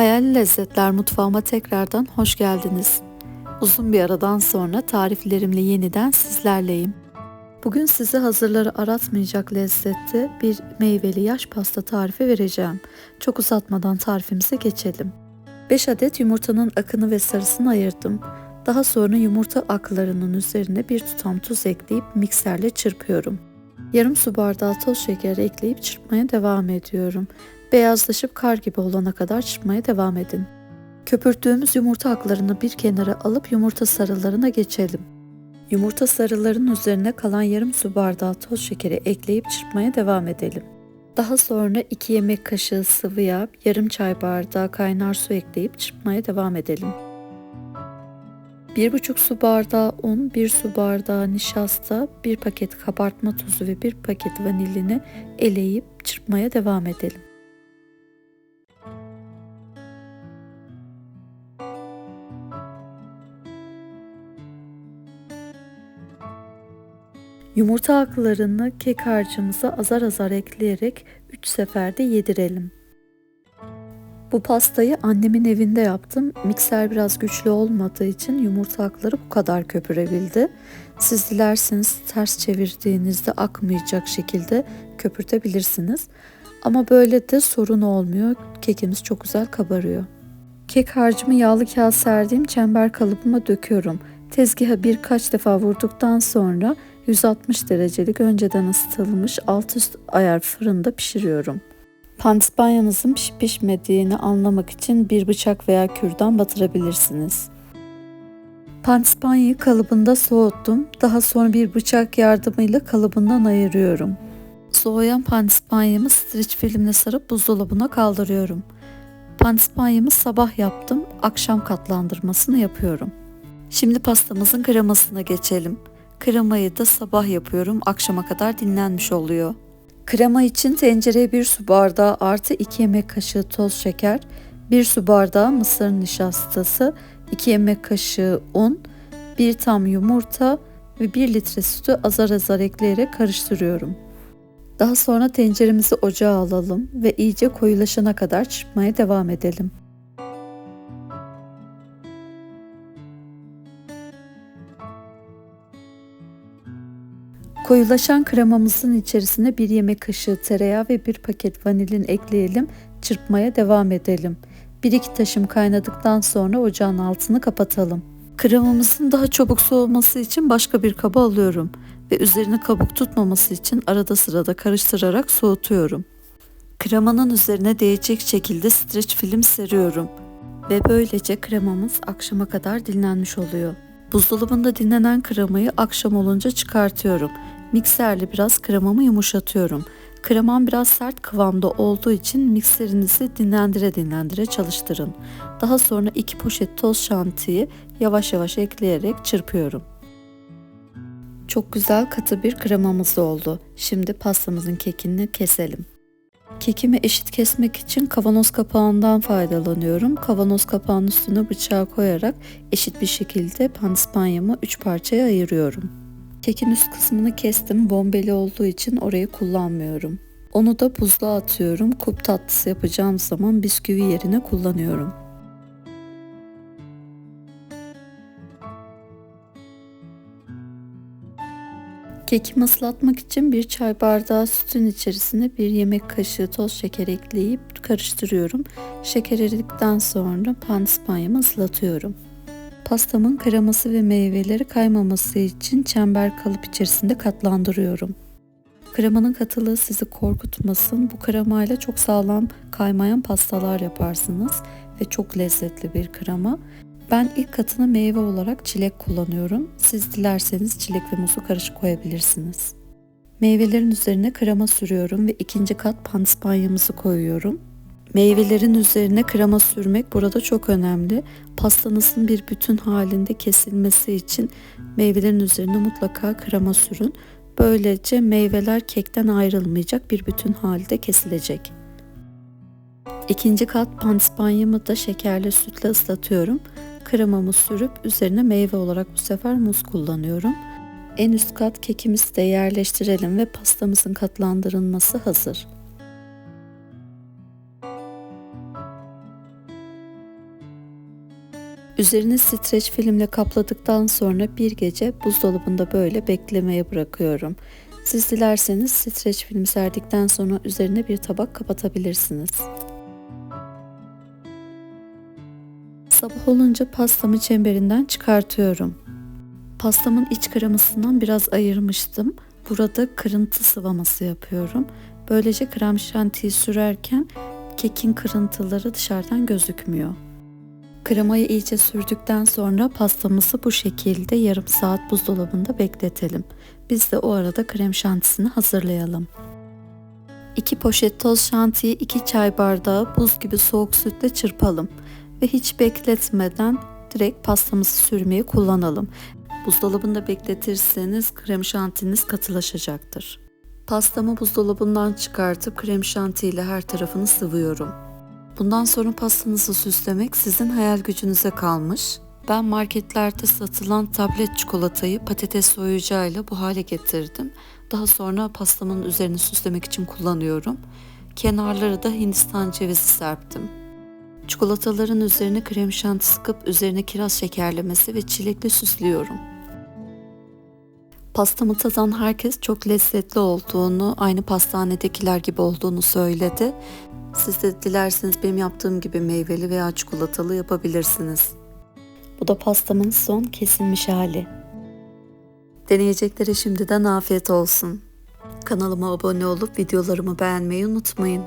Hayal Lezzetler mutfağıma tekrardan hoş geldiniz. Uzun bir aradan sonra tariflerimle yeniden sizlerleyim. Bugün size hazırları aratmayacak lezzette bir meyveli yaş pasta tarifi vereceğim. Çok uzatmadan tarifimize geçelim. 5 adet yumurtanın akını ve sarısını ayırdım. Daha sonra yumurta aklarının üzerine bir tutam tuz ekleyip mikserle çırpıyorum. Yarım su bardağı toz şeker ekleyip çırpmaya devam ediyorum. Beyazlaşıp kar gibi olana kadar çırpmaya devam edin. Köpürttüğümüz yumurta aklarını bir kenara alıp yumurta sarılarına geçelim. Yumurta sarılarının üzerine kalan yarım su bardağı toz şekeri ekleyip çırpmaya devam edelim. Daha sonra 2 yemek kaşığı sıvı yağ, yarım çay bardağı kaynar su ekleyip çırpmaya devam edelim. 1,5 su bardağı un, 1 su bardağı nişasta, 1 paket kabartma tozu ve 1 paket vanilini eleyip çırpmaya devam edelim. Yumurta aklarını kek harcımıza azar azar ekleyerek 3 seferde yedirelim. Bu pastayı annemin evinde yaptım. Mikser biraz güçlü olmadığı için yumurta akları bu kadar köpürebildi. Siz dilerseniz ters çevirdiğinizde akmayacak şekilde köpürtebilirsiniz. Ama böyle de sorun olmuyor. Kekimiz çok güzel kabarıyor. Kek harcımı yağlı kağıt serdiğim çember kalıbıma döküyorum. Tezgaha birkaç defa vurduktan sonra 160 derecelik önceden ısıtılmış alt üst ayar fırında pişiriyorum. Pantispanyanızın pişip pişmediğini anlamak için bir bıçak veya kürdan batırabilirsiniz. Pantispanyayı kalıbında soğuttum. Daha sonra bir bıçak yardımıyla kalıbından ayırıyorum. Soğuyan pantispanyamı streç filmle sarıp buzdolabına kaldırıyorum. Pantispanyamı sabah yaptım, akşam katlandırmasını yapıyorum. Şimdi pastamızın kremasına geçelim. Kremayı da sabah yapıyorum. Akşama kadar dinlenmiş oluyor. Krema için tencereye 1 su bardağı artı 2 yemek kaşığı toz şeker, 1 su bardağı mısır nişastası, 2 yemek kaşığı un, 1 tam yumurta ve 1 litre sütü azar azar ekleyerek karıştırıyorum. Daha sonra tenceremizi ocağa alalım ve iyice koyulaşana kadar çırpmaya devam edelim. Koyulaşan kremamızın içerisine bir yemek kaşığı tereyağı ve bir paket vanilin ekleyelim. Çırpmaya devam edelim. Bir iki taşım kaynadıktan sonra ocağın altını kapatalım. Kremamızın daha çabuk soğuması için başka bir kaba alıyorum ve üzerine kabuk tutmaması için arada sırada karıştırarak soğutuyorum. Kremanın üzerine değecek şekilde streç film seriyorum ve böylece kremamız akşama kadar dinlenmiş oluyor. Buzdolabında dinlenen kremayı akşam olunca çıkartıyorum. Mikserle biraz kremamı yumuşatıyorum. Kremam biraz sert kıvamda olduğu için mikserinizi dinlendire dinlendire çalıştırın. Daha sonra iki poşet toz şantiyi yavaş yavaş ekleyerek çırpıyorum. Çok güzel katı bir kremamız oldu. Şimdi pastamızın kekini keselim. Kekimi eşit kesmek için kavanoz kapağından faydalanıyorum. Kavanoz kapağının üstüne bıçağı koyarak eşit bir şekilde pandispanyamı 3 parçaya ayırıyorum. Kekin üst kısmını kestim. Bombeli olduğu için orayı kullanmıyorum. Onu da buzluğa atıyorum. Kup tatlısı yapacağım zaman bisküvi yerine kullanıyorum. Kekimi ıslatmak için bir çay bardağı sütün içerisine bir yemek kaşığı toz şeker ekleyip karıştırıyorum. Şeker eridikten sonra pandispanyamı ıslatıyorum. Pastamın kreması ve meyveleri kaymaması için çember kalıp içerisinde katlandırıyorum. Kremanın katılığı sizi korkutmasın. Bu kremayla çok sağlam kaymayan pastalar yaparsınız ve çok lezzetli bir krema. Ben ilk katına meyve olarak çilek kullanıyorum. Siz dilerseniz çilek ve muzu karışık koyabilirsiniz. Meyvelerin üzerine krema sürüyorum ve ikinci kat pandispanyamızı koyuyorum. Meyvelerin üzerine krema sürmek burada çok önemli. Pastanızın bir bütün halinde kesilmesi için meyvelerin üzerine mutlaka krema sürün. Böylece meyveler kekten ayrılmayacak bir bütün halde kesilecek. İkinci kat pandispanyamı da şekerli sütle ıslatıyorum. Kremamı sürüp üzerine meyve olarak bu sefer muz kullanıyorum. En üst kat kekimizi de yerleştirelim ve pastamızın katlandırılması hazır. Üzerini streç filmle kapladıktan sonra bir gece buzdolabında böyle beklemeye bırakıyorum. Siz dilerseniz streç film serdikten sonra üzerine bir tabak kapatabilirsiniz. Sabah olunca pastamı çemberinden çıkartıyorum. Pastamın iç kremasından biraz ayırmıştım. Burada kırıntı sıvaması yapıyorum. Böylece krem şantiyi sürerken kekin kırıntıları dışarıdan gözükmüyor. Kremayı iyice sürdükten sonra pastamızı bu şekilde yarım saat buzdolabında bekletelim. Biz de o arada krem şantisini hazırlayalım. 2 poşet toz şantiyi 2 çay bardağı buz gibi soğuk sütle çırpalım ve hiç bekletmeden direkt pastamızı sürmeye kullanalım. Buzdolabında bekletirseniz krem şantiniz katılaşacaktır. Pastamı buzdolabından çıkartıp krem şanti her tarafını sıvıyorum. Bundan sonra pastanızı süslemek sizin hayal gücünüze kalmış. Ben marketlerde satılan tablet çikolatayı patates soyucuyla bu hale getirdim. Daha sonra pastamın üzerini süslemek için kullanıyorum. Kenarları da Hindistan cevizi serptim. Çikolataların üzerine krem şanti sıkıp üzerine kiraz şekerlemesi ve çilekle süslüyorum. Pastamı tadan herkes çok lezzetli olduğunu, aynı pastanedekiler gibi olduğunu söyledi. Siz de dilerseniz benim yaptığım gibi meyveli veya çikolatalı yapabilirsiniz. Bu da pastamın son kesilmiş hali. Deneyeceklere şimdiden afiyet olsun. Kanalıma abone olup videolarımı beğenmeyi unutmayın.